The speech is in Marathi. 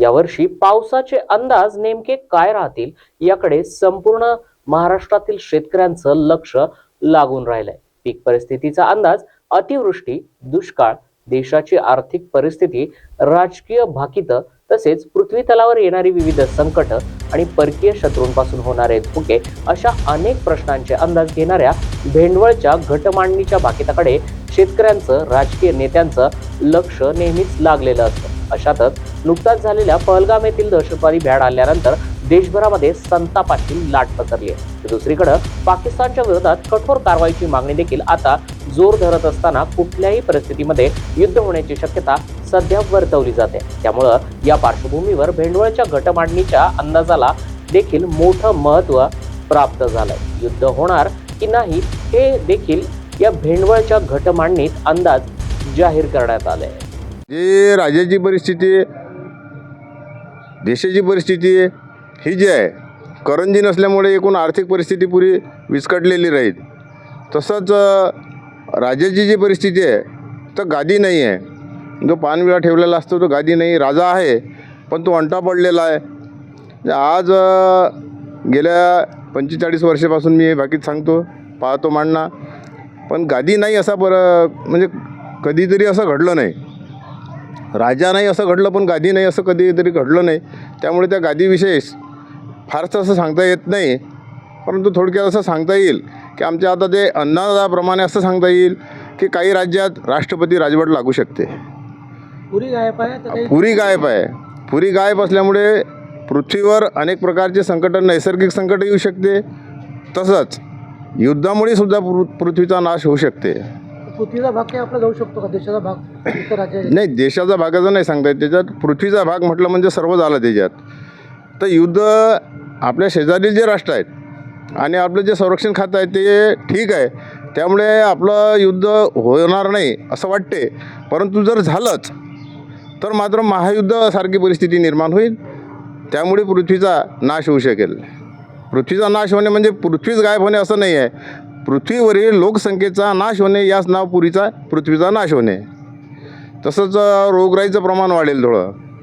यावर्षी पावसाचे अंदाज नेमके काय राहतील याकडे संपूर्ण महाराष्ट्रातील शेतकऱ्यांचं लक्ष लागून राहिलंय. पीक परिस्थितीचा अंदाज अतिवृष्टी दुष्काळ देशाची आर्थिक परिस्थिती राजकीय भाकितं तसेच पृथ्वी तलावर येणारी विविध संकट आणि परकीय शत्रूंपासून होणारे धोके अशा अनेक प्रश्नांचे अंदाज घेणाऱ्या भेंडवळच्या घटमांडणीच्या भाकिताकडे शेतकऱ्यांचं राजकीय नेत्यांचं लक्ष नेहमीच लागलेलं असतं. अशातच नुकताच झालेल्या पहलगाम येथील दहशतवादी भ्याड आल्यानंतर देशभरामध्ये संतापाची लाट पसरली आहे. तर दुसरीकडे पाकिस्तानच्या विरोधात कठोर कारवाईची मागणी देखील आता जोर धरत असताना कुठल्याही परिस्थितीमध्ये युद्ध होण्याची शक्यता सध्या वर्तवली जाते. त्यामुळं या पार्श्वभूमीवर भेंडवळच्या घटमांडणीच्या अंदाजाला देखील मोठं महत्त्व प्राप्त झालंय. युद्ध होणार की नाही हे देखील या भेंडवळच्या घटमांडणीत अंदाज जाहीर करण्यात आले हे राज्याची परिस्थिती आहे. देशाची परिस्थिती आहे. ही जी आहे करंजी नसल्यामुळे एकूण आर्थिक परिस्थिती पुरी विस्कटलेली राहील. तसंच राजाची जी परिस्थिती आहे तर गादी नाही आहे. जो पानविळा ठेवलेला असतो तो गादी नाही. राजा आहे पण तो अंटा पडलेला आहे. आज गेल्या पंचेचाळीस वर्षापासून मी हे बाकीत सांगतो पाहतो मांडणा. पण गादी नाही असा बरं म्हणजे कधीतरी असं घडलं नाही. राजा नाही असं घडलं पण गादी नाही असं कधीतरी घडलं नाही. त्यामुळे त्या गादीविषयी फारसं असं सांगता येत नाही. परंतु थोडक्यात असं सांगता येईल की आमच्या आता ते अंदाजाप्रमाणे असं सांगता येईल की काही राज्यात राष्ट्रपती राजवट लागू शकते. पुरी गायब आहे पुरी गायब आहे. पुरी गायब असल्यामुळे पृथ्वीवर अनेक प्रकारचे संकट नैसर्गिक संकट येऊ शकते. तसंच युद्धामुळे सुद्धा पृ पृथ्वीचा नाश होऊ शकते. पृथ्वीचा भाग काही आपला जाऊ शकतो का? देशाचा भाग इतर राज्य नाही देशाचा भागाचा नाही सांगता येत त्याच्यात. पृथ्वीचा भाग म्हटलं म्हणजे सर्व झालं त्याच्यात. तर युद्ध आपल्या शेजारील जे राष्ट्र आहेत आणि आपलं जे संरक्षण खातं आहे ते ठीक आहे. त्यामुळे आपलं युद्ध होणार नाही असं वाटते. परंतु जर झालंच तर मात्र महायुद्धासारखी परिस्थिती निर्माण होईल. त्यामुळे पृथ्वीचा नाश होऊ शकेल. पृथ्वीचा नाश होणे म्हणजे पृथ्वीच गायब होणे असं नाही आहे. पृथ्वीवरील लोकसंख्येचा नाश होणे याच नाव पुरीचा पृथ्वीचा नाश होणे. तसंच रोगराईचं प्रमाण वाढेल थोडं.